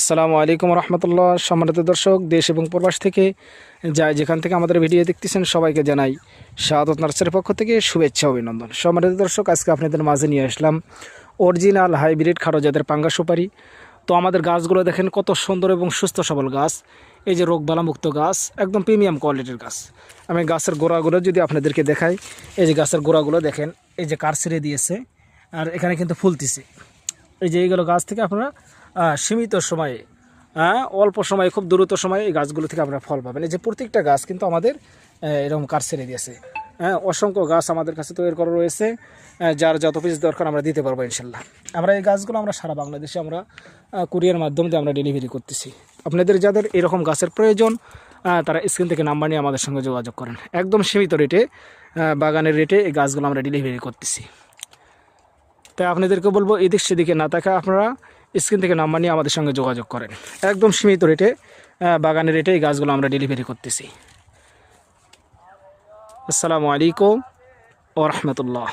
আসসালামু আলাইকুম রহমতুল্লাহ। সম্মানিত দর্শক, দেশ এবং প্রবাস থেকে যাই যেখান থেকে আমাদের ভিডিও দেখতেছেন সবাইকে জানাই শাহাদত নার্সারির পক্ষ থেকে শুভেচ্ছা অভিনন্দন। সম্মানিত দর্শক, আজকে আপনাদের মাঝে নিয়ে আসলাম অরিজিনাল হাইব্রিড খাটো জাতের পাঙ্গা সুপারি। তো আমাদের গাছগুলো দেখেন কত সুন্দর এবং সুস্থ সবল গাছ। এই যে রোগবালামুক্ত গাছ, একদম প্রিমিয়াম কোয়ালিটির গাছ। আমি গাছের গোড়াগুলো যদি আপনাদেরকে দেখাই, এই যে গাছের গোড়াগুলো দেখেন, এই যে কার ছেড়ে দিয়েছে, আর এখানে কিন্তু ফুলতেছে। এই যে এইগুলো গাছ থেকে আপনারা সীমিত সময়ে অল্প সময়ে, খুব দ্রুত সময়ে এই গাছগুলো থেকে আপনারা ফল পাবেন। এই যে প্রত্যেকটা গাছ কিন্তু আমাদের এরকম কার ছেড়ে দিয়েছে। হ্যাঁ অসংখ্য গাছ আমাদের কাছে তৈরি করা রয়েছে যার যত পিস দরকার আমরা দিতে পারব ইনশাল্লাহ। আমরা এই গাছগুলো আমরা সারা বাংলাদেশে আমরা কুরিয়ার মাধ্যমে আমরা ডেলিভারি করতেছি। আপনাদের যাদের এরকম গাছের প্রয়োজন তারা স্ক্রিন থেকে নাম্বার নিয়ে আমাদের সঙ্গে যোগাযোগ করেন। একদম সীমিত রেটে বাগানের রেটে এই গাছগুলো আমরা ডেলিভারি করতেছি। তাই আপনাদেরকে বলব, এদিক সেদিকে না থাকা আপনারা স্ক্রিন থেকে নাম্বার নিয়ে আমাদের সঙ্গে যোগাযোগ করেন। একদম সীমিত রেটে বাগানের রেটে এই গাছগুলো আমরা ডেলিভারি করতেছি। আসসালামু আলাইকুম ও রহমতুল্লাহ।